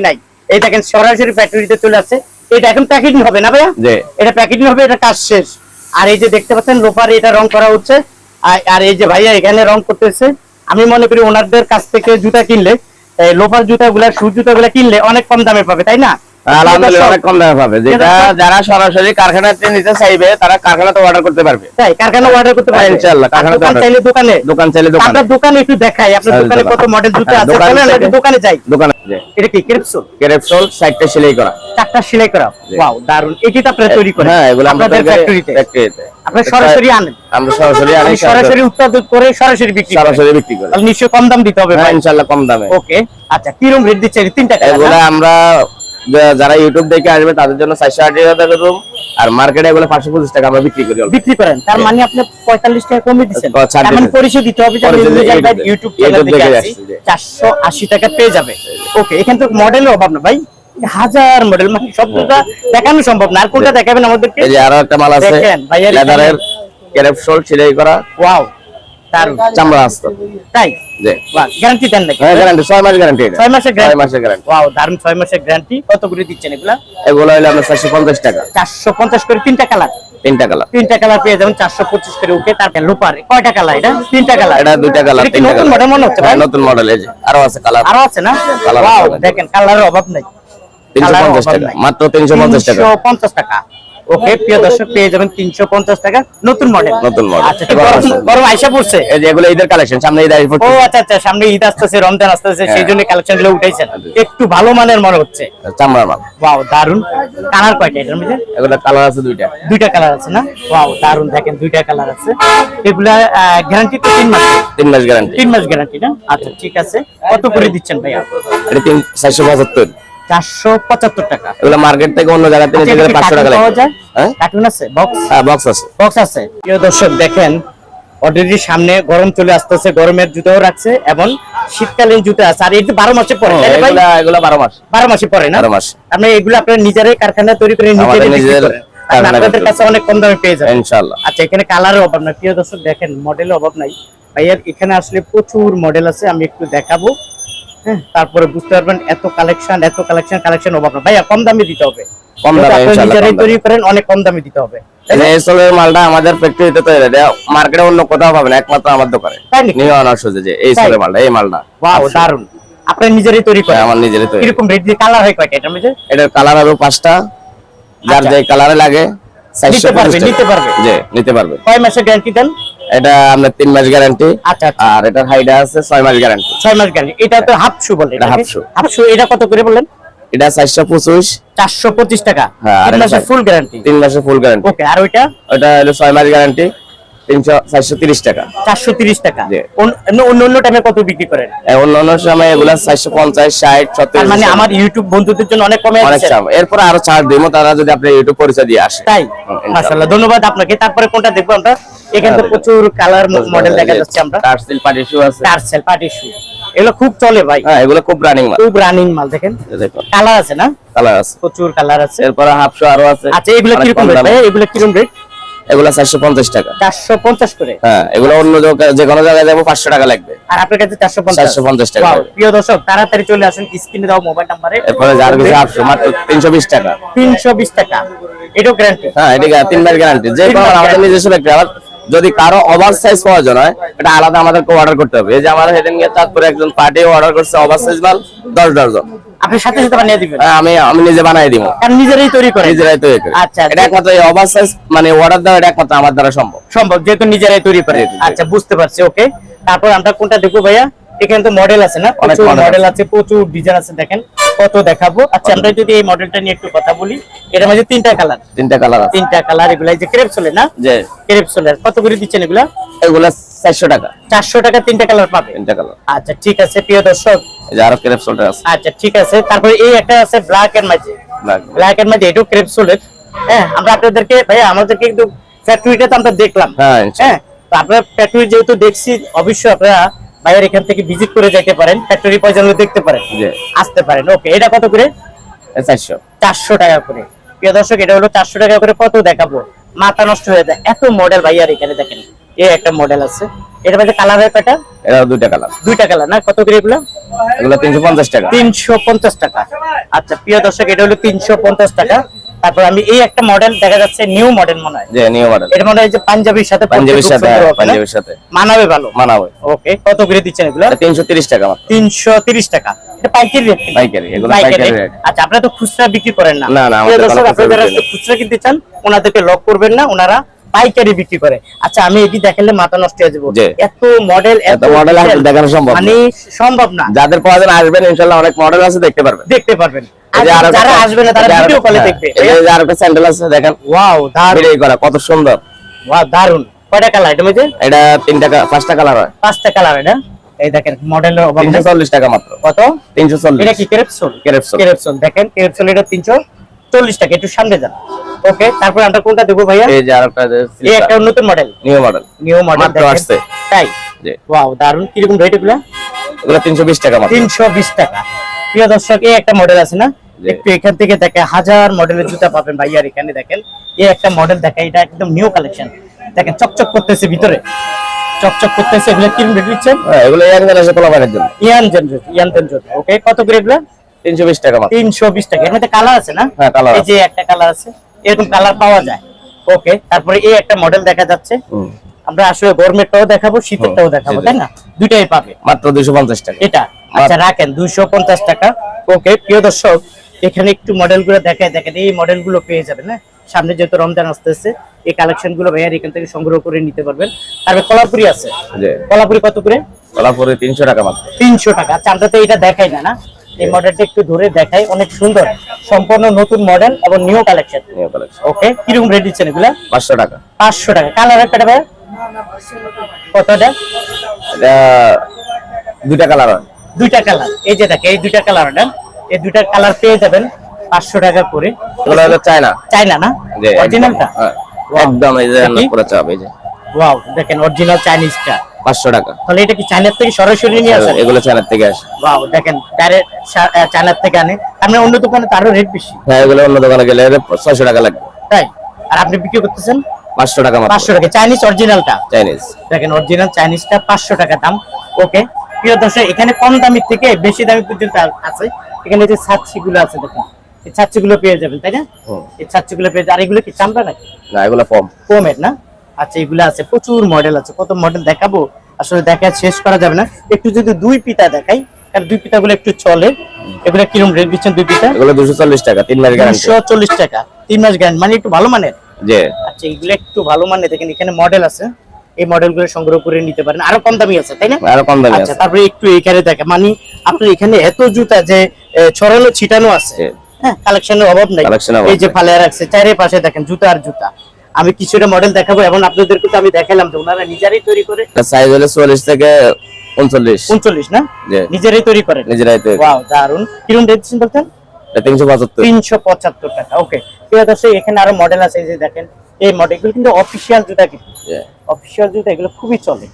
নাই। এই দেখেন সরাসরি ফ্যাক্টরিতে চলে আসছে। এটা এখন প্যাকেটিং হবে না ভাইয়া? এটা প্যাকেটিং হবে এটা কাজ শেষ। আর এই যে দেখতে পাচ্ছেন লোপার এটা রং করা হচ্ছে। আর- এই যে ভাইয়া এখানে রং করতেছে। আমি মনে করি ওনারদের কাছ থেকে জুতা কিনলে লোফার লোপার জুতা গুলা শুধু জুতা গুলা কিনলে অনেক কম দামে পাবে তাই না? আলহামদুলিল্লাহ অনেক কম দামে পাবে। যেটা যারা সরাসরি কারখানাতে নিতে চাইবে তারা কারখানাতে অর্ডার করতে পারবে। তাই কারখানা অর্ডার করতে পারবে। ইনশাআল্লাহ, কারখানাতে দোকান চাইলে দোকানে। দোকান চাইলে দোকানে। আপনার দোকানে একটু দেখাই আপনার দোকানে কত মডেল জুতা আছে দোকানে চলেন থেকে- একটু দোকানে যাই। দোকানে এটা কি ক্রিপসুল ক্রেপসোল সাইডটা সেলাই করা। চারটা সেলাই করা। ওয়াও দারুণ এটি তো আপনারা তৈরি করেন হ্যাঁ এগুলো আমরা ফ্যাক্টরিতে ফ্যাক্টরিতে আপনারা সরাসরি আনেন। আমরা সরাসরি আনি সরাসরি উৎপাদন করে সরাসরি বিক্রি সরাসরি বিক্রি করি। নিশ্চয়ই কম দাম দিতে হবে হ্যাঁ ভাই। ইনশাআল্লাহ কম দামে। ওকে আচ্ছা কিরম রেট দিচ্ছে? এই তিনটা এগুলো আমরা যারা ইউটিউব দেখে আসবে তাদের জন্য চারশো আশি টাকা রুম আর মার্কেটে এগুলো পাঁচশো পঁচিশ টাকা আমরা বিক্রি করি বিক্রি করেন তার মানে আপনি পঁয়তাল্লিশ টাকা কমে দিচ্ছেন। ছাড় তার মানে। পরিচয় দিতে হবে ইউটিউব থেকে। চারশো আশি টাকা পেয়ে যাবে। ওকে এখানে তো মডেলের অভাব না। ভাই হাজার মডেল মানে সব দুটা দেখানো সম্ভব না। আর কোনটা দেখাবেন আমাদেরকে? এই যে আরও একটা মাল আছে লেদারের ক্যারেপসোল সেলাই করা। ওয়াও চামড়া আসতো। তাই? গ্যারান্টি দেন নাকি? হ্যাঁ গ্যারান্টি ছয় মাস গ্যারান্টি এটা। ছয় মাসের ছয় গ্যারান্টি মাসের গ্যারান্টি ওয়াও দারুণ ছয় মাসের গ্যারান্টি কত করে দিচ্ছেন এগুলা? এগুলো হলো আপনার চারশো পঞ্চাশ টাকা। চারশো পঞ্চাশ করে তিনটা কালার তিনটা কালার তিনটা কালার পেয়ে যাবেন চারশো পঁচিশ করে ওকে তারপর লুপার কয়টা কালার এটা? তিনটা কালার এটা দুইটা কালার নতুন মডেল মনে হচ্ছে ভাই? হ্যাঁ, নতুন মডেল এই আরও আছে কালার আরও আছে না? আছে। দেখেন কালারের অভাব নাই। তিনশো Colour পঞ্চাশ অভাব টাকা মাত্র তিনশো পঞ্চাশ টাকা। 350 টাকা। ওকে প্রিয় দর্শক পেয়ে যাবেন তিনশো পঞ্চাশ টাকা নতুন মডেল নতুন। আচ্ছা গরম। আইসা পড়ছে। এই যে এগুলো ঈদের কালেকশন সামনে ঈদ আসবে। ও আচ্ছা আচ্ছা সামনে ঈদ আসতেছে রমজান আসতেছে সেই। জন্য কালেকশনগুলো উঠাইছেন। একটু ভালো মানের মনে হচ্ছে। চামড়ার মাল। ওয়াও দারুণ কালার কয়টা এটার মধ্যে? এগুলো কালার আছে দুইটা। দুইটা কালার আছে না? ওয়াও দারুণ দেখেন দুইটা কালার আছে। এগুলা গ্যারান্টি তো তিন মাস? তিন মাস গ্যারান্টি তিন মাস গ্যারান্টি না? আচ্ছা ঠিক আছে। কত করে দিচ্ছেন ভাইয়া? এটা তিন টাকা। এগুলো মার্কেট থেকে অন্য জায়গা থেকে আচ্ছা, গেলে টাকা হ্যাঁ? কার্টুন আছে? বক্স হ্যাঁ বক্স আছে। বক্স আছে। প্রিয় দর্শক দেখেন অলরেডি সামনে গরম চলে আসতেছে গরমের জুতাও রাখছে এবং শীতকালীন জুতা আছে। আর এটা বারো মাসে পরে এগুলা বারো মাস। বারো মাসে পরে না? বারো মাস। আপনি এগুলো আপনার নিজেরাই কারখানা তৈরি করে নিজেরাই আপনাদের কাছে অনেক কম দামে পেয়ে যাবেন। ইনশাল্লাহ আচ্ছা এখানে অভাব প্রিয় দর্শক দেখেন মডেলের অভাব নাই। ভাইয়ার এখানে আসলে প্রচুর মডেল আছে আমি একটু দেখাবো। তারপরে বুঝতে পারবেন এত কালেকশন এত কালেকশন কালেকশন অভাব না। ভাইয়া কম দামে দিতে হবে। কম দামে নিজেরাই তৈরি করেন অনেক কম দামে দিতে হবে। এই সোলের মালটা আমাদের ফ্যাক্টরিতে তৈরি মার্কেটে অন্য কোথাও পাবেন একমাত্র আমার দোকানে। নিয়ে আনার সুযোগ যে এই? সোলের মালটা এই মালটা। ওয়াও দারুণ আপনি নিজেরাই তৈরি করেন। হ্যাঁ, আমার নিজেরই তৈরি। কীরকম রেট দিয়ে কালার হয় কয়টা? এটার মধ্যে? এটার কালার হবে পাঁচটা। যার আচ্ছা। যে কালারে লাগে নিতে পারবে, নিতে পারবে। জি নিতে পারবে। কয় মাসের গ্যারান্টি দেন? এটা আপনার তিন মাস গ্যারান্টি আচ্ছা আচ্ছা। আর এটার হাইডা আছে ছয় মাস গ্যারান্টি ছয় মাস গ্যারান্টি এটা তো হাফ শু বলে এটা half shoe। হাফ শু এটা কত করে বলেন এটা চারশো পঁচিশ। চারশো পঁচিশ টাকা। হ্যাঁ, তিন মাসের ফুল গ্যারান্টি তিন মাসের ফুল গ্যারান্টি ওকে আর ওইটা? ওটা হলো ছয় মাস গ্যারান্টি টাকা। টাকা। অন্য অন্য অন্য টাইমে কত বিক্রি করেন? অন্য অন্য সময় এগুলা চারশো পঞ্চাশ ষাট সত্তর মানে আমার ইউটিউব বন্ধুদের জন্য অনেক কমে অনেক এরপর আরও ছাড় দিব তারা যদি আপনি ইউটিউব পরিচয় দিয়ে আসে। তাই? হুম, ধন্যবাদ আপনাকে। তারপরে কোনটা দেখব আমরা? এখানে তো হ্যাঁ, প্রচুর কালার মডেল দেখা যাচ্ছে আমরা। টার্সেল পার্টি শু আছে। টার্সেল পার্টি শু এগুলো খুব চলে ভাই। হ্যাঁ এগুলো খুব রানিং মাল। খুব রানিং মাল দেখেন। কালার আছে না? কালার আছে। প্রচুর কালার আছে। এরপর হাফ শু আরও আছে। আচ্ছা এগুলো কীরকম রেট ভাই? এগুলো কীরকম রেট এগুলা চারশো পঞ্চাশ টাকা। চারশো পঞ্চাশ করে? হ্যাঁ এগুলো অন্য যে কোনো জায়গায় যাব পাঁচশো টাকা লাগবে। আর আপনার কাছে চারশো পঞ্চাশ? 450 টাকা। Wow, প্রিয় দর্শক তাড়াতাড়ি চলে আসুন স্ক্রিনে দাও মোবাইল নাম্বারে এরপরে যার কিছু মাত্র তিনশো বিশ টাকা। তিনশো বিশ টাকা। এটাও গ্যারান্টি হ্যাঁ এদিকে তিন মাস গ্যারান্টি যে কোনো আমাদের নিজস্ব ব্যক্তি আবার যদি কারও ওভার সাইজ প্রয়োজন হয় এটা আলাদা আমাদেরকে অর্ডার করতে হবে। এই যে আমার সেদিন গিয়ে চাঁদপুরে একজন পার্টি অর্ডার করছে ওভার সাইজ মাল দশ ডজন আপনি সাথে সাথে বানিয়ে দিবেন? হ্যাঁ, আমি আমি নিজে বানিয়ে দিব। কারণ নিজেরাই তৈরি করে নিজেরাই তৈরি করি। আচ্ছা, এটা একমাত্র এই ওভার সাইজ মানে অর্ডার দাও এটা একমাত্র আমার দ্বারা সম্ভব। সম্ভব যেহেতু নিজেরাই তৈরি করে। আচ্ছা বুঝতে পারছি ওকে তারপর আমরা কোনটা দেখব ভাইয়া? এখানে তো মডেল আছে না? অনেক প্রচুর মডেল আছে। প্রচুর ডিজাইন আছে দেখেন। কত দেখাবো? আচ্ছা আমরা যদি এই মডেলটা নিয়ে একটু কথা বলি এটার মধ্যে তিনটা কালার তিনটা কালার তিনটা কালার এগুলা যে ক্রেপ চলে না? যে ক্রেপ চলে কত করে দিচ্ছেন এগুলা? এগুলা টাকা। চারশো টাকা তিনটা কালার পাবে? তিনটা কালার আচ্টা ঠিক আছে প্রিয় দর্শক। এই যে আরও ক্রেপ সোল্ডার আছে। আচ্ছা ঠিক আছে। তারপরে এই একটা আছে ব্ল্যাক মাঝে ব্ল্যাক এন্ড মাঝে এটাও ক্রেপ সোলের হ্যাঁ আমরা আপনাদেরকে আমাদেরকে ফ্যাক্টরিটা তো আমরা দেখলাম। হ্যাঁ। হ্যাঁ তো আপনারা ফ্যাক্টরি যেহেতু দেখছি অবশ্যই আপনারা ভাইয়ের এখান থেকে ভিজিট করে যেতে পারেন ফ্যাক্টরি পর্যন্ত দেখতে পারেন আসতে পারেন। ওকে এটা কত করে? চারশো। চারশো টাকা করে। প্রিয় দর্শক এটা হলো চারশো টাকা করে কত দেখাবো? মাথা নষ্ট হয়ে যায়। এত মডেল ভাইয়ার এখানে দেখেন এই একটা মডেল আছে। এটা মধ্যে কালার হয় কয়টা? এটা দুইটা কালার দুইটা কালার না? কত করে এগুলো? এগুলো তিনশো পঞ্চাশ টাকা। তিনশো পঞ্চাশ টাকা। আচ্ছা প্রিয় দর্শক এটা হলো তিনশো পঞ্চাশ টাকা। তারপর আমি এই একটা মডেল দেখা যাচ্ছে নিউ মডেল মনে হয়। নিউ মডেল এটা মনে হয় যে পাঞ্জাবির সাথে পাঞ্জাবির সাথে? পাঞ্জাবির সাথে। মানাবে ভালো। মানাবে। ওকে কত করে দিচ্ছেন এগুলো? তিনশো তিরিশ টাকা তিনশো তিরিশ টাকা। এটা পাইকারি রেট পাইকারি এগুলো পাইকারি পাইকারি রেট আচ্ছা আপনারা তো খুচরা বিক্রি করেন না। আপনারা যারা খুচরা কিনতে চান ওনাদেরকে লক করবেন না ওনারা পাইকারি বিক্রি করে। আচ্ছা আমি এটি দেখালে মাথা নষ্ট হয়ে যাব। এত মডেল এত আসলে দেখানো সম্ভব। মানে সম্ভব না। যাদের প্রয়োজন আসবেন ইনশাল্লাহ অনেক মডেল আছে দেখতে পারবেন। দেখতে পারবেন। যারা আসবে না তারা ভিডিও কলে দেখবে। এই যে আর একটা স্যান্ডেল আছে দেখেন। ওয়াও দারুণ ভিডিও করা কত সুন্দর। ওয়াও দারুণ কয়টা কালার এটা মধ্যে এটা তিন টাকা পাঁচটা কালার হয়। পাঁচটা কালার এটা এই দেখেন মডেলের অভাব তিনশো নেই। চল্লিশ টাকা মাত্র। কত? তিনশো চল্লিশ। এটা কি কেরেপসোল কেরেপসোল। কেরেপসোল দেখেন কেরেপসোল এটা তিনশো চল্লিশ টাকা একটু সামনে যান। ওকে তারপর আমরা কোনটা দেবো ভাইয়া? এই যে আর একটা এই একটা নতুন model new model new model আসছে। তাই? ওয়াও দারুণ কীরকম রেট এগুলা? এগুলো তিনশো বিশ টাকা মাত্র। তিনশো বিশ টাকা। প্রিয় দর্শক এই একটা মডেল আছে না? একটু এখান থেকে দেখে হাজার মডেলের জুতা পাবেন ভাইয়ার এখানে দেখেন এই একটা মডেল দেখে এটা একদম নিউ কালেকশন দেখেন চকচক করতেছে ভিতরে। চকচক করতেছে এগুলো কীরকম রেট দিচ্ছেন হ্যাঁ, এগুলো ইয়াং জেনারেশন পোলাপানের জন্য। ইয়ান জেনজেট ইয়ান জেনজেট ওকে কত করে এগুলো? তিনশো বিশ টাকা মাত্র। তিনশো বিশ টাকা। এর মধ্যে কালার আছে না? হ্যাঁ, colour এই যে একটা কালার আছে এরকম কালার পাওয়া যায়। ওকে তারপরে এই একটা মডেল দেখা যাচ্ছে। আমরা আসলে গরমেরটাও দেখাবো শীতেরটাও দেখাবো। তাই না? দুইটাই পাবে। মাত্র দুইশো পঞ্চাশ টাকা। এটা। আচ্ছা রাখেন দুইশো পঞ্চাশ টাকা। ওকে প্রিয় দর্শক এখানে একটু মডেলগুলো দেখায় দেখেন এই মডেলগুলো পেয়ে যাবেন না সামনে যেহেতু রমজান আসতেছে এই কালেকশনগুলো ভাইয়ার এখান থেকে সংগ্রহ করে নিতে পারবেন। তারপরে কলাপুরি আছে। কলাপুরি কত করে? কলাপুরে তিনশো টাকা মাত্র। তিনশো টাকা। আচ্ছা আমরা তো এটা দেখাই না না? এই মডেলটা একটু ধরে দেখাই অনেক সুন্দর। সম্পূর্ণ নতুন মডেল এবং new collection new collection okay কীরকম রেট দিচ্ছেন এগুলা? পাঁচশো টাকা। পাঁচশো টাকা। কালার একটা ভাই কতটা? এটা দুইটা কালার দুইটা কালার এই যে দেখে এই দুইটা কালার না? এই দুইটা কালার পেয়ে যাবেন পাঁচশো টাকা করে। এগুলো হলো চায়না না? অরিজিনালটা হ্যাঁ, একদম এই যে পুরো চাপ এই যে। ওয়াও দেখেন অরিজিনাল চাইনিজটা পাঁচশো টাকা। তাহলে এটা কি চাইনার থেকে সরাসরি নিয়ে আসেন? এগুলো চায়নার থেকে আসে। ওয়াও দেখেন ডাইরেক্ট চাইনার থেকে আনে। আমরা অন্য দোকানে তো আরও রেট বেশি। হ্যাঁ এগুলো অন্য দোকানে গেলে ছয়শো টাকা লাগবে। তাই? আর আপনি বিক্রি করতেছেন? পাঁচশো টাকা মাত্র। পাঁচশো টাকা। চাইনিজ অরিজিনালটা চাইনিজ দেখেন অরিজিনাল চাইনিজটা পাঁচশো টাকা দাম। ওকে প্রিয় দর্শক এখানে কম দামি থেকে বেশি দামি পর্যন্ত আছে। এখানে যে ছাচ্ছি গুলো আছে দেখুন এই ছাচ্ছি গুলো পেয়ে যাবেন তাই না। এই ছাচ্ছি গুলো পেয়ে আর এগুলো কি চামড়া নাকি? না এগুলো কম কমের না? আচ্ছা এগুলো আছে প্রচুর মডেল আছে কত মডেল দেখাবো? আসলে দেখা শেষ করা যাবে না। একটু যদি দুই পিতা দেখাই কারণ দুই পিতা গুলো একটু চলে। এগুলো কীরকম রেট দিচ্ছেন দুই পিতা? এগুলো দুশো চল্লিশ টাকা তিন মাস গ্যারান্টি দুশো চল্লিশ টাকা তিন মাস গ্যারান্টি মানে একটু ভালো মানের? আচ্ছা এগুলো একটু ভালো মানের দেখেন এখানে মডেল আছে। এই মডেলগুলো সংগ্রহ করে নিতে পারেন। আরও কম দামি আছে তাই না? আরও কম দামে আচ্ছা আছে। তারপরে একটু এখানে দেখে মানে আপনার এখানে এত জুতা যে ছড়ানো ছিটানো আছে। হ্যাঁ কালেকশনের অভাব নাই। এই যে ফালে রাখছে চারে পাশে দেখেন জুতা আর জুতা। আমি কিছুটা মডেল দেখাবো এবং আপনাদেরকে তো আমি দেখালাম যে ওনারা নিজেরাই তৈরি করে সাইজ হলো চল্লিশ থেকে উনচল্লিশ। উনচল্লিশ না? নিজেরাই তৈরি করেন নিজেরাই তৈরি। ওয়াও দারুণ কীরকম দিচ্ছেন বলতেন তিনশো পঁচাত্তর। তিনশো পঁচাত্তর টাকা ওকে ঠিক আছে এখানে আরও মডেল আছে যে দেখেন এই মডেলগুলো কিন্তু অফিসিয়াল জুতা কিন্তু। অফিসিয়াল জুতা এগুলো খুবই চলে।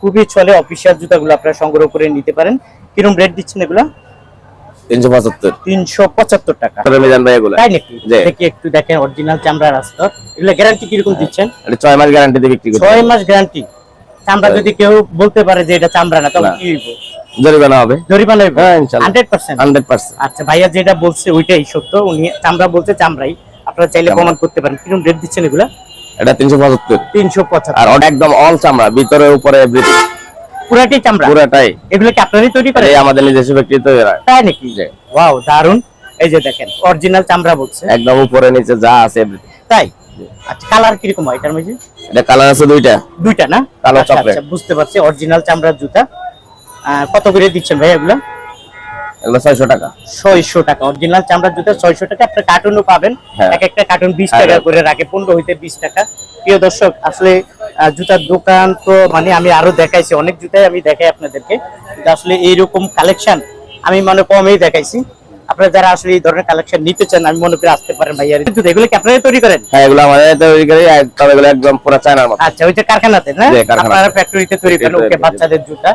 খুবই চলে অফিসিয়াল জুতাগুলো আপনারা সংগ্রহ করে নিতে পারেন। কিরম রেট দিচ্ছেন এগুলো? তিনশো পঁচাত্তর। তিনশো পঁচাত্তর টাকা। মিজান ভাই এগুলো। তাই নাকি? দেখি একটু দেখেন অরিজিনাল চামড়া রাস্তা এগুলো গ্যারান্টি কীরকম দিচ্ছেন? এটা ছয় মাস গ্যারান্টি দিয়ে বিক্রি ছয় মাস গ্যারান্টি চামড়া হ্যাঁ। যদি কেউ বলতে পারে যে এটা চামড়া না তবে কি হইব? জরিমানা হবে। জরিমানা হ্যাঁ, আচ্ছা ভাইয়া যেটা বলছে ওইটাই সত্য। উনি চামড়া বলছে চামড়াই। আপনারা চাইলে। প্রমাণ করতে পারেন। কীরকম রেট দিচ্ছেন এগুলা? এটা তিনশো পঁচাত্তর। তিনশো পঁচাত্তর। আর একদম অল চামড়া ভিতরে উপরে everything, পুরাটাই চামড়া। পুরাটাই। এগুলো কি আপনারই তৈরি করেন এই আমাদের নিজস্ব ফ্যাক্টরি তৈরি হয়। তাই নাকি। ওয়াও দারুণ এই যে দেখেন অরিজিনাল চামড়া বলছে। একদম উপরে নিচে যা আছে তাই? আচ্ছা কালার কীরকম হয় এটার মধ্যে? এটা কালার আছে দুইটা। দুইটা না? কালো আচ্ছা, আচ্ছা, বুঝতে পারছি অরিজিনাল চামড়ার জুতা। কত করে দিচ্ছেন ভাই এগুলো? এগুলো ছয়শো টাকা। ছয়শো টাকা। অরিজিনাল চামড়ার জুতা ছয়শো টাকা আপনার কার্টুনও পাবেন। হ্যাঁ। এক একটা কার্টুন হ্যাঁ, টাকা হ্যাঁ। করে রাখে পনেরো হইতে বিশ টাকা। প্রিয় দর্শক আসলে জুতার দোকান তো মানে আমি আরও দেখাইছি অনেক জুতাই আমি দেখাই আপনাদেরকে। কিন্তু আসলে এইরকম কালেকশন আমি মনে কমই দেখাইছি। আপনারা যারা আসলে এই ধরনের কালেকশন নিতে চান আমি মনে করি আসতে পারেন ভাইয়ার জুতা এগুলো কি আপনারা তৈরি করেন? হ্যাঁ এগুলো আমাদের তৈরি করি তবে এগুলো একদম পুরো চায়নার মতো। আচ্ছা ওই যে কারখানাতে না। আপনারা ফ্যাক্টরিতে তৈরি করেন ওকে বাচ্চাদের জুতা।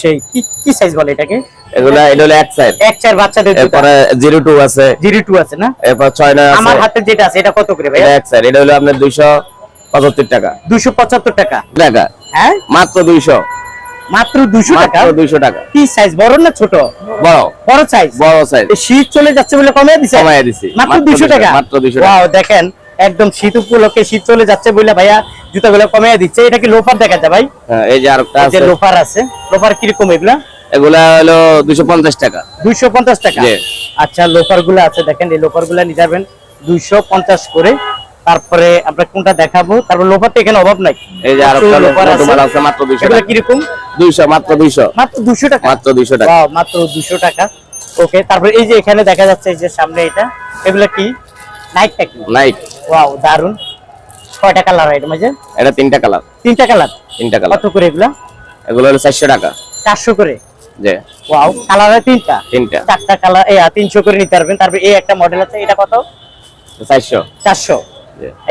সেই কি কি সাইজ বলে এটাকে? এগুলো এটা হলো এক সাইড এক চার বাচ্চাদের এরপরে জিরো টু আছে। জিরো টু আছে না? এরপর ছয় নয় আছে। আমার হাতে যেটা আছে এটা কত করে ভাই? এক সাইড এটা হলো আপনার দুইশো পঁচাত্তর টাকা। দুশো পঁচাত্তর টাকা? টাকা। হ্যাঁ? মাত্র দুইশো। মাত্র দুশো টাকা? মাত্র দুইশো টাকা। কি সাইজ বড় না ছোট? বড়। বড় সাইজ বড় সাইজ শীত চলে যাচ্ছে বলে কমে দিছে? কমাইয়া দিছি। মাত্র মাত্র 200 টাকা? মাত্র 200 টাকা। ওয়াও দেখেন একদম শীত উপলক্ষে শীত চলে যাচ্ছে বলে ভাইয়া জুতাগুলো কমিয়ে দিচ্ছে। এটা কি লোফার দেখা যায় ভাই? হ্যাঁ, এই যে আরেকটা আছে। লোফার আছে। লোফার কীরকম এগুলা? এগুলা হলো দুইশো পঞ্চাশ টাকা। দুইশো পঞ্চাশ টাকা? জি। আচ্ছা লোফারগুলো আছে দেখেন এই লোফারগুলা নিয়ে যাবেন দুইশো পঞ্চাশ করে। তারপরে আমরা কোনটা দেখাবো? তারপর লোফার তো এখানে অভাব নাই। এই যে আরেকটা লোফার আছে। মাত্র দুইশো এগুলো টাকা। কীরকম? দুইশো মাত্র দুইশো। মাত্র দুশো টাকা? মাত্র দুইশো টাকা। Wow, মাত্র দুশো টাকা। ওকে তারপর এই যে এখানে দেখা যাচ্ছে এই যে সামনে এটা। এগুলো কি? নাইটটা কি নাইট ওয়াও দারুণ কয়টা কালার এটার মাঝে এটা তিনটা কালার তিনটা কালার তিনটা কালার কত করে এগুলা? এগুলো হলো চারশো টাকা। চারশো করে? যে ওয়াও কালার হয় তিনটা? তিনটা। চারটা কালার এই তিনশো করে নিতে পারবেন। তারপর এই একটা মডেল আছে এটা কত? চারশো। চারশো। যে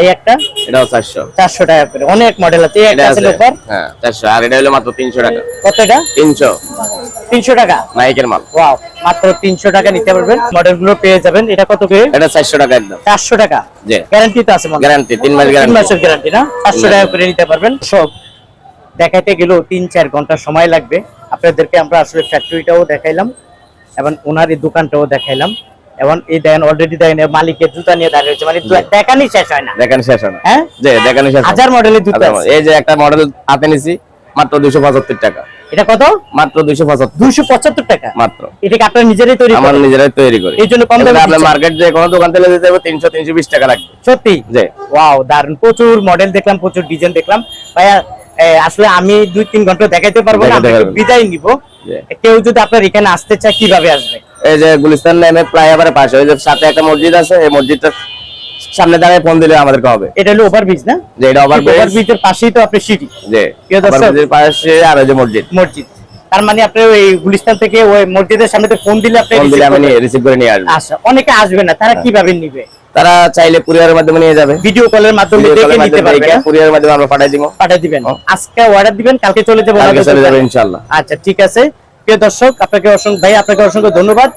এই একটা? এটাও চারশো। চারশো টাকা করে। অনেক মডেল আছে। এই একটা আছে আছে। হ্যাঁ চারশো। আর এটা হলো মাত্র তিনশো টাকা। কত এটা? তিনশো। তিনশো টাকা? নাইকের মাল। ওয়াও মাত্র তিনশো টাকা নিতে পারবেন। মডেলগুলো পেয়ে যাবেন। এটা কত করে? এটা চারশো টাকা একদম। চারশো টাকা? জি। গ্যারান্টি তো আছে মনে। গ্যারান্টি তিন মাস তিন গ্যারান্টি মাসের গ্যারান্টি না? পাঁচশো টাকা করে নিতে পারবেন। সব দেখাইতে গেলেও তিন চার ঘণ্টা সময় লাগবে। আপনাদেরকে আমরা আসলে ফ্যাক্টরিটাও দেখাইলাম এবং ওনার এই দোকানটাও দেখাইলাম। এবং এই অলরেডি মালিকের জুতা নিয়ে দাঁড়িয়ে রয়েছে। মানে দেখানি শেষ হয় না। দেখেন শেষ হয় না। হ্যাঁ? যে দেখেন শেষ হাজার মডেলের জুতা এই যে একটা মডেল হাতে নিছি মাত্র দুইশো পঁচাত্তর টাকা। এটা কত? মাত্র দুইশো পঁচাত্তর। দুইশো পঁচাত্তর টাকা। মাত্র। এটা কি আপনার নিজেরই তৈরি আমার? নিজেরাই তৈরি করি। এই জন্য কম দামে আপনার মার্কেট যে কোনো দোকান থেকে হবে তিনশো তিনশো বিশ টাকা লাগবে। সত্যি? যে ওয়াও দারুণ প্রচুর মডেল দেখলাম প্রচুর ডিজাইন দেখলাম। ভাইয়া আসলে আমি দুই তিন ঘণ্টা দেখাইতে পারব না। বিদায় নিব। কেউ যদি আপনার এখানে আসতে চায় কীভাবে আসবে? এই যে গুলিস্তান নেমে ফ্লাইওভারের পাশে ওই যে সাথে একটা মসজিদ আছে এই মসজিদটা সামনে দাঁড়ায় ফোন দিলে আমাদেরকে হবে। এটা হলো ওভারব্রিজ না? যে এটা ওভার ওভার ব্রিজের পাশেই তো আপনি সিটি যে প্রিয় দর্শক। overbridge পাশে আর ওই যে মসজিদ। মসজিদ। তার মানে আপনি ওই গুলিস্তান থেকে ওই মসজিদের সামনে তো ফোন দিলে আপনি ফোন দিলে আমি রিসিভ করে নিয়ে আসব। আচ্ছা অনেকে আসবে না তারা কীভাবে নিবে? তারা চাইলে কুরিয়ারের মাধ্যমে নিয়ে যাবে। ভিডিও কলের মাধ্যমে দেখে নিতে পারবে। কুরিয়ারের মাধ্যমে আমরা পাঠিয়ে দিব। পাঠিয়ে দিবেন। আজকে অর্ডার দিবেন কালকে চলে যাবে কালকে চলে যাবে ইনশাআল্লাহ। ইনশাল্লাহ আচ্ছা ঠিক আছে। প্রিয় দর্শক আপনাকে অসংখ্য ভাই আপনাকে অসংখ্য ধন্যবাদ।